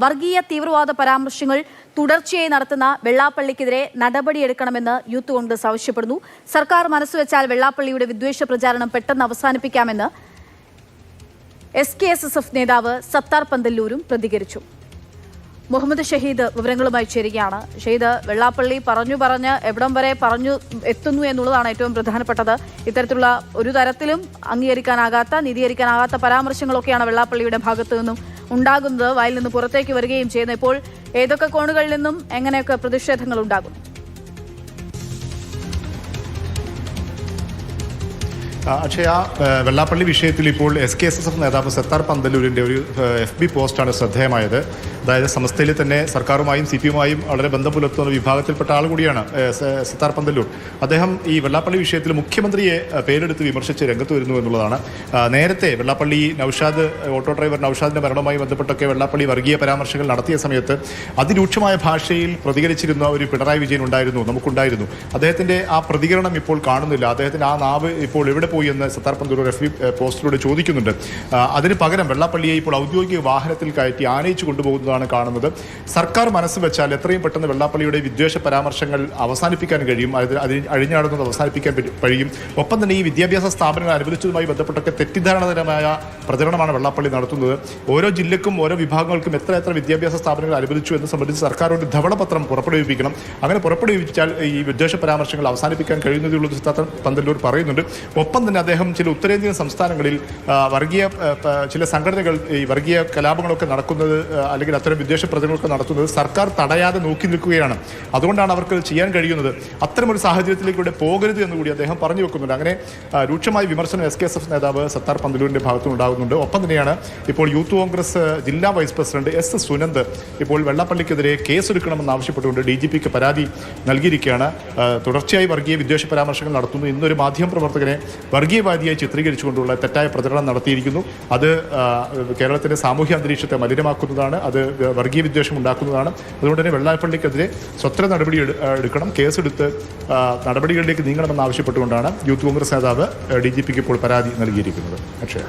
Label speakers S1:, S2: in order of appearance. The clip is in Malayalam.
S1: വർഗീയ തീവ്രവാദ പരാമർശങ്ങൾ തുടർച്ചയായി നടത്തുന്ന വെള്ളാപ്പള്ളിക്കെതിരെ നടപടിയെടുക്കണമെന്ന് യൂത്ത് കോൺഗ്രസ് ആവശ്യപ്പെടുന്നു. സർക്കാർ മനസ്സുവെച്ചാൽ വെള്ളാപ്പള്ളിയുടെ വിദ്വേഷ പ്രചാരണം പെട്ടെന്ന് അവസാനിപ്പിക്കാമെന്ന് S K S S F നേതാവ് സത്താർ പന്തല്ലൂരും പ്രതികരിച്ചു. മുഹമ്മദ് ഷഹീദ് വിവരങ്ങളുമായി ചേരുകയാണ്. ഷഹീദ് വെള്ളാപ്പള്ളി പറഞ്ഞു പറഞ്ഞ് എവിടം വരെ പറഞ്ഞു എത്തുന്നു എന്നുള്ളതാണ് ഏറ്റവും പ്രധാനപ്പെട്ടത്. ഇത്തരത്തിലുള്ള ഒരു തരത്തിലും അംഗീകരിക്കാനാകാത്ത നീതീകരിക്കാനാകാത്ത പരാമർശങ്ങളൊക്കെയാണ് വെള്ളാപ്പള്ളിയുടെ ഭാഗത്തു നിന്നും ഉണ്ടാകുന്നത് വയലിൽ നിന്ന് പുറത്തേക്ക് വരികയും ചെയ്യുന്നു ഇപ്പോൾ ഏതൊക്കെ കോണുകളിൽ നിന്നും എങ്ങനെയൊക്കെ പ്രതിഷേധങ്ങൾ ഉണ്ടാകുന്നു?
S2: അക്ഷയ വെള്ളാപ്പള്ളി വിഷയത്തിൽ ഇപ്പോൾ S K S S F നേതാവ് സത്താർ പന്തലൂരിന്റെ ഒരു എഫ് ബി പോസ്റ്റാണ് ശ്രദ്ധേയമായത്. അതായത് സംസ്ഥയിൽ തന്നെ സർക്കാരുമായും സി പി എമ്മുമായും വളരെ ബന്ധം പുലർത്തുന്ന വിഭാഗത്തിൽപ്പെട്ട ആൾ കൂടിയാണ് സത്താർ പന്തല്ലൂർ അദ്ദേഹം ഈ വെള്ളാപ്പള്ളി വിഷയത്തിൽ മുഖ്യമന്ത്രിയെ പേരെടുത്ത് വിമർശിച്ച് രംഗത്ത് വരുന്നു എന്നുള്ളതാണ്. നേരത്തെ വെള്ളാപ്പള്ളി നൌഷാദ് ഓട്ടോ ഡ്രൈവർ നൌഷാദിന്റെ മരണവുമായി ബന്ധപ്പെട്ടൊക്കെ വെള്ളാപ്പള്ളി വർഗീയ പരാമർശങ്ങൾ നടത്തിയ സമയത്ത് അതിരൂക്ഷമായ ഭാഷയിൽ പ്രതികരിച്ചിരുന്ന ഒരു പിണറായി വിജയൻ ഉണ്ടായിരുന്നു നമുക്കുണ്ടായിരുന്നു. അദ്ദേഹത്തിന്റെ ആ പ്രതികരണം ഇപ്പോൾ കാണുന്നില്ല. അദ്ദേഹത്തിന്റെ ആ നാവ് ഇപ്പോൾ എവിടെ എന്ന് സത്താർ പന്തൂർ ബി പോസ്റ്റിലൂടെ ചോദിക്കുന്നുണ്ട്. അതിന് പകരം വെള്ളാപ്പള്ളിയെ ഇപ്പോൾ ഔദ്യോഗിക വാഹനത്തിൽ കയറ്റി ആനയിച്ചു കൊണ്ടുപോകുന്നതാണ് കാണുന്നത്. സർക്കാർ മനസ്സ് വെച്ചാൽ എത്രയും പെട്ടെന്ന് വെള്ളാപ്പള്ളിയുടെ വിദ്വേഷ പരാമർശങ്ങൾ അവസാനിപ്പിക്കാൻ കഴിയും. അത് അതിന് അഴിഞ്ഞാടുന്നത് അവസാനിപ്പിക്കാൻ കഴിയും. ഒപ്പം തന്നെ ഈ വിദ്യാഭ്യാസ സ്ഥാപനങ്ങൾ അനുവദിച്ചതുമായി ബന്ധപ്പെട്ടൊക്കെ തെറ്റിദ്ധാരണതരമായ പ്രചരണമാണ് വെള്ളാപ്പള്ളി നടത്തുന്നത്. ഓരോ ജില്ലക്കും ഓരോ വിഭാഗങ്ങൾക്കും എത്ര എത്ര വിദ്യാഭ്യാസ സ്ഥാപനങ്ങൾ അനുവദിച്ചു എന്ന് സംബന്ധിച്ച് സർക്കാർ ഒരു ധവളപത്രം പുറപ്പെടുവിപ്പിക്കണം. അങ്ങനെ പുറപ്പെടുവിച്ചാൽ ഈ വിദ്വേഷ പരാമർശങ്ങൾ അവസാനിപ്പിക്കാൻ കഴിയുന്നതിലുള്ള സിദ്ധാർത്ഥ പന്തല്ലൂർ പറയുന്നുണ്ട്. ഒപ്പം തന്നെ അദ്ദേഹം ചില ഉത്തരേന്ത്യൻ സംസ്ഥാനങ്ങളിൽ വർഗീയ ചില സംഘടനകൾ ഈ വർഗീയ കലാപങ്ങളൊക്കെ നടക്കുന്നത് അല്ലെങ്കിൽ അത്തരം വിദ്വേഷ പ്രതികളൊക്കെ നടത്തുന്നത് സർക്കാർ തടയാതെ നോക്കി നിൽക്കുകയാണ്. അതുകൊണ്ടാണ് അവർക്ക് ചെയ്യാൻ കഴിയുന്നത്. അത്തരമൊരു സാഹചര്യത്തിലേക്കൂടെ പോകരുത് എന്ന് കൂടി അദ്ദേഹം പറഞ്ഞു വെക്കുന്നുണ്ട്. അങ്ങനെ രൂക്ഷമായ വിമർശനം എസ് കെ എസ് എഫ് നേതാവ് സത്താർ പന്തലൂരിന്റെ ഭാഗത്തും ഉണ്ടാകുന്നുണ്ട് ഒപ്പം തന്നെയാണ് ഇപ്പോൾ യൂത്ത് കോൺഗ്രസ് ജില്ലാ വൈസ് പ്രസിഡന്റ് എസ് സുനന്ദ് ഇപ്പോൾ വെള്ളപ്പള്ളിക്കെതിരെ കേസെടുക്കണമെന്ന് ആവശ്യപ്പെട്ടുകൊണ്ട് ഡി ജി പിക്ക് പരാതി നൽകിയിരിക്കുകയാണ്. തുടർച്ചയായി വർഗീയ വിദ്വേഷ പരാമർശങ്ങൾ നടത്തുന്നു. ഇന്നൊരു മാധ്യമപ്രവർത്തകനെ വർഗീയവാദിയായി ചിത്രീകരിച്ചുകൊണ്ടുള്ള തെറ്റായ പ്രചരണം നടത്തിയിരിക്കുന്നു. അത് കേരളത്തിന്റെ സാമൂഹ്യ അന്തരീക്ഷത്തെ മലിനമാക്കുന്നതാണ് അത് വർഗീയ വിദ്വേഷം ഉണ്ടാക്കുന്നതാണ്. അതുകൊണ്ട് തന്നെ വെള്ളാപ്പള്ളിക്കെതിരെ സ്വത്ര നടപടി എടുക്കണം. കേസെടുത്ത് നടപടികളിലേക്ക് നീങ്ങണമെന്ന് ആവശ്യപ്പെട്ടുകൊണ്ടാണ് യൂത്ത് കോൺഗ്രസ് നേതാവ് ഡി ജി പിക്ക് ഇപ്പോൾ പരാതി നൽകിയിരിക്കുന്നത്. അക്ഷയ.